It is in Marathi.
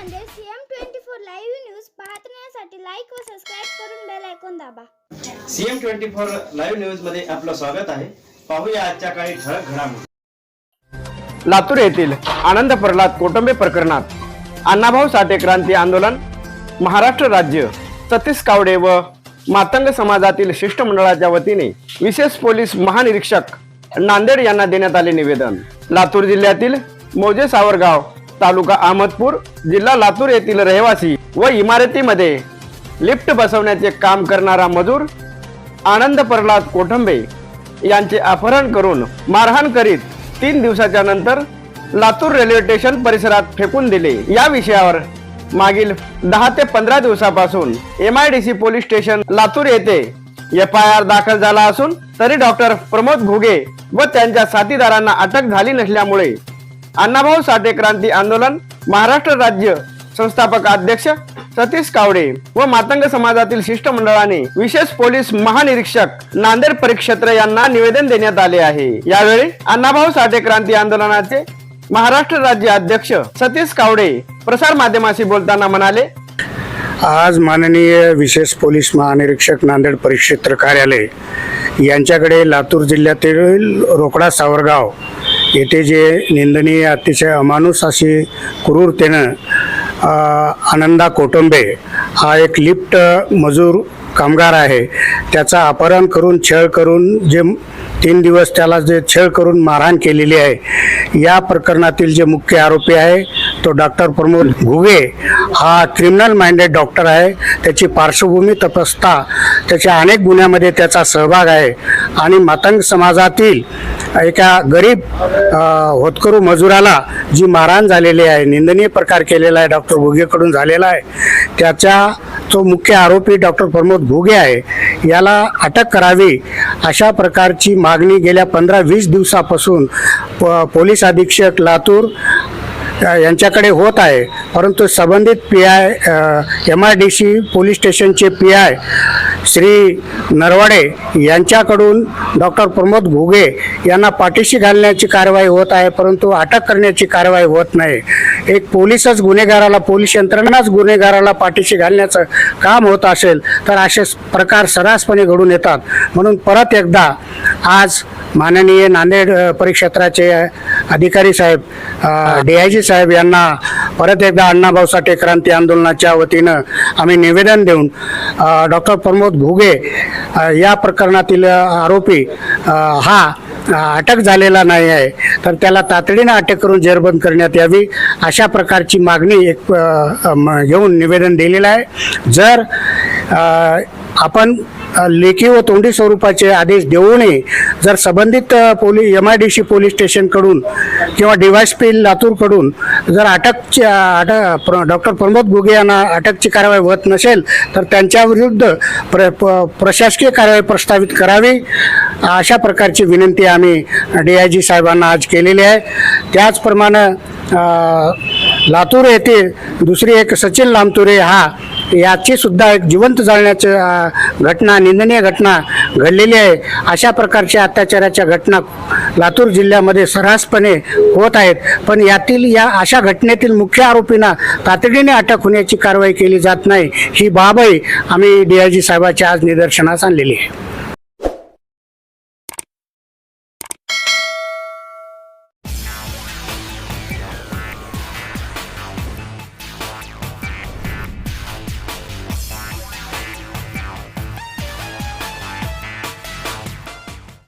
CM twenty four live news पाहण्यासाठी लाईक व सबस्क्राईब करून बेल ऐकून दाबा. सीएम ट्वेंटी फोर लाईव्ह न्यूजमध्ये आपलं स्वागत आहे. पाहूया आजच्या काही ठळक घडामोडी. लातूर येथील आनंद प्रल्हाद कोटंबे प्रकरणात अण्णाभाऊ साठे क्रांती आंदोलन महाराष्ट्र राज्य सतीश कावडे व मातंग समाजातील शिष्टमंडळाच्या वतीने विशेष पोलीस महानिरीक्षक नांदेड यांना देण्यात आले निवेदन. लातूर जिल्ह्यातील मोजे सावरगाव तालुका अहमदपूर जिल्हा लातूर येथील रहिवासी व इमारतीमध्ये लिफ्ट बसवण्याचे काम करणारा मजूर आनंद प्रल्हाद कोठंबे यांचे अपहरण करून मारहाण करीत तीन दिवसाच्या नंतर लातूर रेल्वे स्टेशन परिसरात फेकून दिले. या विषयावर मागील दहा ते पंधरा दिवसापासून M I D C police station Latur येथे एफ आय आर दाखल झाला असून तरी डॉक्टर प्रमोद घुगे व त्यांच्या साथीदारांना अटक झाली नसल्यामुळे अण्णाभाऊ साठे क्रांती आंदोलन महाराष्ट्र राज्य संस्थापक अध्यक्ष सतीश कावडे व मातंग समाजातील शिष्टमंडळाने विशेष पोलीस महानिरीक्षक नांदेड परिक्षेत्र यांना निवेदन देण्यात आले आहे. यावेळी अण्णाभाऊ साठे क्रांती आंदोलनाचे महाराष्ट्र राज्य अध्यक्ष सतीश कावडे प्रसार माध्यमाशी बोलताना म्हणाले आज माननीय विशेष पोलीस महानिरीक्षक नांदेड परिक्षेत्र कार्यालय यांच्याकडे लातूर जिल्ह्यातील रोकडा सावरगाव येथे जे निंदनीय अतिशय अमानुष अशी क्रूरतेनं आनंदा कोटंबे हा एक लिफ्ट मजूर कामगार आहे. त्याचा अपहरण करून छळ करून जे तीन दिवस त्याला जे छळ करून मारहाण केलेली आहे या प्रकरणातील जे मुख्य आरोपी आहे तो डॉक्टर प्रमोद घुगे हा क्रिमिनल माइंडेड डॉक्टर आहे. त्याची पार्श्वभूमी तपासता त्याच्या अनेक गुन्ह्यामध्ये त्याचा सहभाग आहे. आणि मातंग समाजातील एका गरीब होतकरू मजुराला जी मारहाण झालेली आहे निंदनीय प्रकार केलेला आहे डॉक्टर घुगेकडून झालेला आहे त्याच्या तो मुख्य आरोपी डॉक्टर प्रमोद घुगे आहे याला अटक करावी अशा प्रकारची मागणी गेल्या पंधरा वीस दिवसापासून प- पोलीस अधीक्षक लातूर यांच्याकडे होत आहे. परंतु संबंधित P I M I D C police स्टेशनचे पी आय श्री नरवाडे यांच्याकडून डॉक्टर प्रमोद घुगे यांना पाठीशी घालण्याची कारवाई होत आहे परंतु अटक करण्याची कारवाई होत नाही. एक पोलीसच गुन्हेगाराला पोलीस यंत्रणाच गुन्हेगाराला पाठीशी घालण्याचं काम होत असेल तर असे प्रकार सर्रासपणे घडून येतात. म्हणून परत एकदा आज माननीय नांदेड परिक्षेत्राचे अधिकारी साहेब डी आय जी साहेब यांना परत एकदा अण्णाभाऊ साठे क्रांती आंदोलनाच्या वतीनं आम्ही निवेदन देऊन डॉक्टर प्रमोद भुगे या प्रकरणातील आरोपी हा अटक झालेला नाही आहे. तर त्याला तातडीनं अटक करून जेरबंद करण्यात यावी अशा प्रकारची मागणी एक म- घेऊन निवेदन दिलेलं आहे. जर आपण लेखी व तोंडी स्वरूपाचे आदेश देऊनही जर संबंधित police M I D C police स्टेशनकडून किंवा डिवायस पी लातूरकडून जर अटकची अटक प्र डॉक्टर प्रमोद घुगे यांना अटकची कारवाई होत नसेल तर त्यांच्याविरुद्ध प्र प- प्रशासकीय कारवाई प्रस्तावित करावी. अशा प्रकारची विनंती आम्ही डी आय जी साहेबांना आज केलेली आहे. त्याचप्रमाणे लातूर येथे दुसरी एक सचिन लामतुरे हा याची सुद्धा एक जिवंत जाळण्याची घटना निंदनीय घटना घडलेली आहे. अशा प्रकारच्या अत्याचाराच्या घटना लातूर जिल्ह्यामध्ये सर्रासपणे होत आहेत. पण यातील या अशा घटनेतील मुख्य आरोपींना तातडीने अटक होण्याची कारवाई केली जात नाही. ही बाबही आम्ही डी आय जी साहेबाच्या आज निदर्शनास आणलेली आहे.